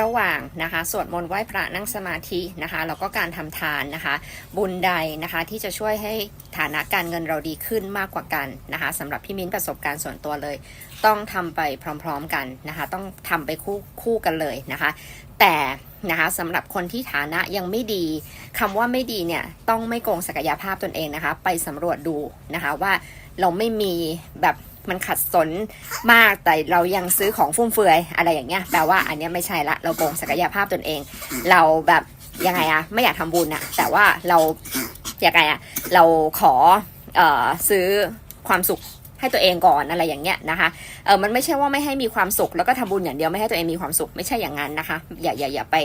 ระหว่างนะคะสวดมนต์ไหว้พระนั่งสมาธินะคะแล้วก็การทำทานนะคะ บุญใดนะคะที่จะช่วยให้ฐานะการเงินเราดีขึ้นมากกว่ากันนะคะสำหรับพี่มิ้นประสบการณ์ส่วนตัวเลย ต้องทำไปพร้อมๆกันนะคะ ต้องทำไปคู่คู่กันเลยนะคะ แต่นะคะสำหรับคนที่ฐานะยังไม่ดีคำว่าไม่ดีเนี่ยต้องไม่โกงศักยภาพตนเองนะคะ ไปสำรวจดูนะคะว่าเราไม่มีแบบ มันขัดสนมากแต่เรายังซื้อของฟุ่มเฟือยอะไรอย่างเงี้ยแปลว่าอันเนี้ยไม่ใช่ละเราโกงศักยภาพตนเอง เราแบบยังไงอะไม่อยากทำบุญอะแต่ว่าเราอยังไงอะเราขอเอ่อซื้อความสุขให้ตัวเองก่อนอะไรอย่างเงี้ยนะคะ เออมันไม่ใช่ว่าไม่ให้มีความสุขแล้วก็ทำบุญอย่างเดียวไม่ให้ตัวเองมีความสุขไม่ใช่อย่างนั้นนะคะ อย่าอย่าอย่าไป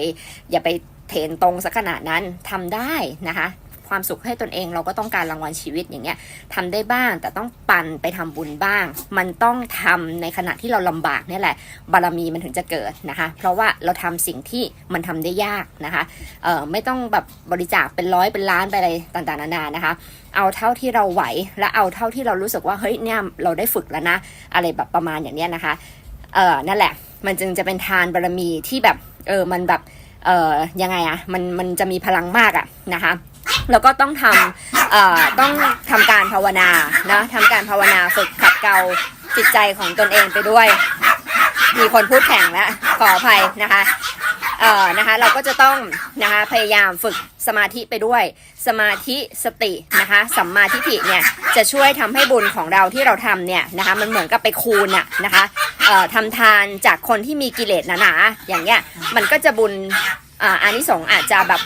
อย่าไปเทนตรงสักขนาดนั้นทำได้นะคะ ความสุขให้ตนเอง เราก็ต้องการรางวัลชีวิตอย่างเงี้ยทำได้บ้างแต่ต้องปันไปทำบุญบ้าง มันต้องทำในขณะที่เราลำบากเนี่ยแหละ บารมีมันถึงจะเกิดนะคะ เพราะว่าเราทำสิ่งที่มันทำได้ยากนะคะเออไม่ต้องแบบบริจาคเป็นร้อยเป็นล้านไปอะไรต่างๆนานานะคะ เอาเท่าที่เราไหวและเอาเท่าที่เรารู้สึกว่าเฮ้ยเนี่ยเราได้ฝึกแล้วนะ อะไรแบบประมาณอย่างเนี้ยนะคะเออนั่นแหละ มันจึงจะเป็นทานบารมีที่แบบเออมันแบบเออยังไงอะมันมันจะมีพลังมากอะนะคะ แล้วก็ต้องทำเอ่อต้องทำการภาวนานะทำการภาวนาฝึกขัดเกลาจิตใจของตนเองไปด้วย มีคนพูดแข่งแล้วขออภัยนะคะเอ่อนะคะเราก็จะต้องนะคะพยายามฝึกสมาธิไปด้วย สมาธิสตินะคะสัมมาทิฏฐิเนี่ยจะช่วยทำให้บุญของเราที่เราทำเนี่ยนะคะมันเหมือนกับไปคูณอะนะคะเอ่อทำทานจากคนที่มีกิเลสหนาๆอย่างเงี้ยมันก็จะบุญอ่าอานิสงส์อาจจะแบบ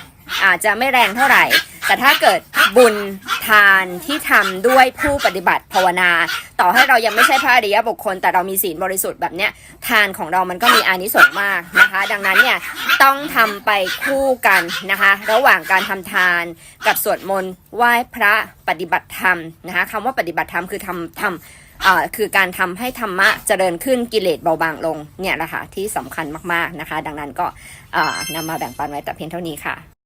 อาจจะไม่แรงเท่าไหร่ แต่ถ้าเกิดบุญทานที่ทำด้วยผู้ปฏิบัติภาวนา ต่อให้เรายังไม่ใช่พระอริยบุคคล แต่เรามีศีลบริสุทธิ์แบบเนี้ยทานของเรามันก็มีอานิสงส์มากนะคะ ดังนั้นเนี่ยต้องทำไปคู่กันนะคะ ระหว่างการทำทานกับสวดมนต์ไหว้พระปฏิบัติธรรมนะคะคำว่าปฏิบัติธรรมคือทำทำคือการทำให้ธรรมะเจริญขึ้นกิเลสเบาบางลงเนี่ยแหละค่ะที่สำคัญมากๆนะคะ ดังนั้นก็อ่านำมาแบ่งปันไว้แต่เพียงเท่านี้ค่ะ